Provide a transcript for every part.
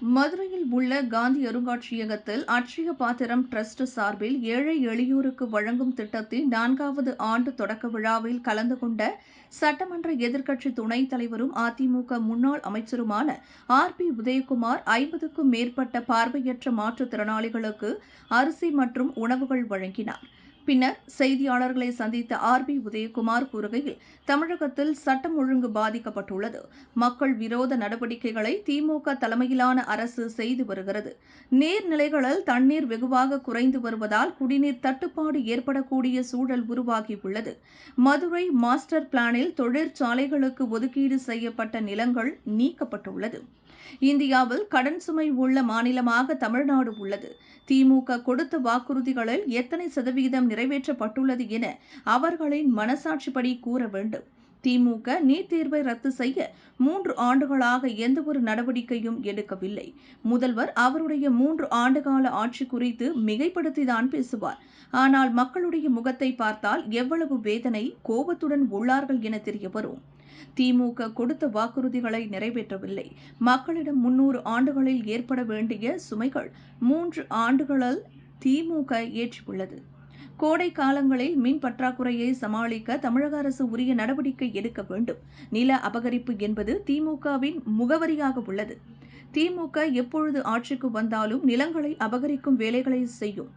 மதுரையில் உள்ள காந்தி அருங்காட்சியகத்தில் அட்சய பாத்திரம் டிரஸ்ட் சார்பில் ஏழை எளியோருக்கு வழங்கும் திட்டத்தின் நான்காவது ஆண்டு தொடக்க விழாவில் கலந்து கொண்ட சட்டமன்ற எதிர்க்கட்சி துணைத் தலைவரும் அதிமுக முன்னாள் அமைச்சருமான ஆர் பி உதயகுமார் ஐம்பதுக்கும் மேற்பட்ட பார்வையற்ற மாற்றுத்திறனாளிகளுக்கு அரிசி மற்றும் உணவுகள் வழங்கினார். பின்னர் செய்தியாளர்களை சந்தித்த ஆர் பி உதயகுமார் கூறுகையில் தமிழகத்தில் சட்டம் ஒழுங்கு பாதிக்கப்பட்டுள்ளது. மக்கள் விரோத நடவடிக்கைகளை திமுக தலைமையிலான அரசு செய்து வருகிறது. நீர்நிலைகளில் தண்ணீர் வெகுவாக குறைந்து வருவதால் குடிநீர் தட்டுப்பாடு ஏற்படக்கூடிய சூழல் உருவாகியுள்ளது. மதுரை மாஸ்டர் பிளானில் தொழிற்சாலைகளுக்கு ஒதுக்கீடு செய்யப்பட்ட நிலங்கள் நீக்கப்பட்டுள்ளது. இந்தியாவில் கடன் சுமை உள்ள மாநிலமாக தமிழ்நாடு உள்ளது. திமுக கொடுத்த வாக்குறுதிகளில் எத்தனை சதவீதம் நிறைவேற்றப்பட்டுள்ளது என அவர்களின் மனசாட்சிப்படி கூற வேண்டும். திமுக நீட் தேர்வை ரத்து செய்ய மூன்று ஆண்டுகளாக எந்தவொரு நடவடிக்கையும் எடுக்கவில்லை. முதல்வர் அவருடைய மூன்று ஆண்டுகால ஆட்சி குறித்து மிகைப்படுத்திதான் பேசுவார். ஆனால் மக்களுடைய முகத்தை பார்த்தால் எவ்வளவு வேதனை கோபத்துடன் உள்ளார்கள் என தெரியவரும். திமுக கொடுத்த வாக்குறுதிகளை நிறைவேற்றவில்லை. மக்களிடம் முன்னூறு ஆண்டுகளில் ஏற்பட வேண்டிய சுமைகள் மூன்று ஆண்டுகளில் திமுக ஏற்றியுள்ளது. கோடை காலங்களில் மின் பற்றாக்குறையை சமாளிக்க தமிழக அரசு உரிய நடவடிக்கை எடுக்க வேண்டும். நில அபகரிப்பு என்பது திமுகவின் முகவரியாக உள்ளது. திமுக எப்பொழுது ஆட்சிக்கு வந்தாலும் நிலங்களை அபகரிக்கும் வேலைகளை செய்யும்.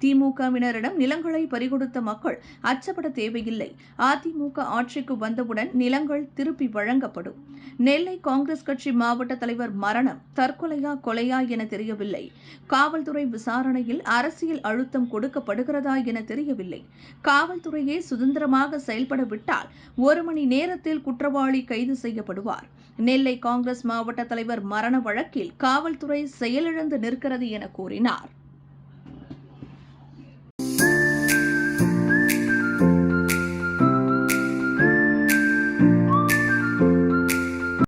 திமுகவினரிடம் நிலங்களை பறிகொடுத்த மக்கள் அச்சப்பட தேவையில்லை. அதிமுக ஆட்சிக்கு வந்தவுடன் நிலங்கள் திருப்பி வழங்கப்படும். நெல்லை காங்கிரஸ் கட்சி மாவட்ட தலைவர் மரணம் தற்கொலையா கொலையா என தெரியவில்லை. காவல்துறை விசாரணையில் அரசியல் அழுத்தம் கொடுக்கப்படுகிறதா என தெரியவில்லை. காவல்துறையே சுதந்திரமாக செயல்பட விட்டால் ஒரு மணி நேரத்தில் குற்றவாளி கைது செய்யப்படுவார். நெல்லை காங்கிரஸ் மாவட்ட தலைவர் மரண வழக்கில் காவல்துறை செயலிழந்து நிற்கிறது என கூறினார்.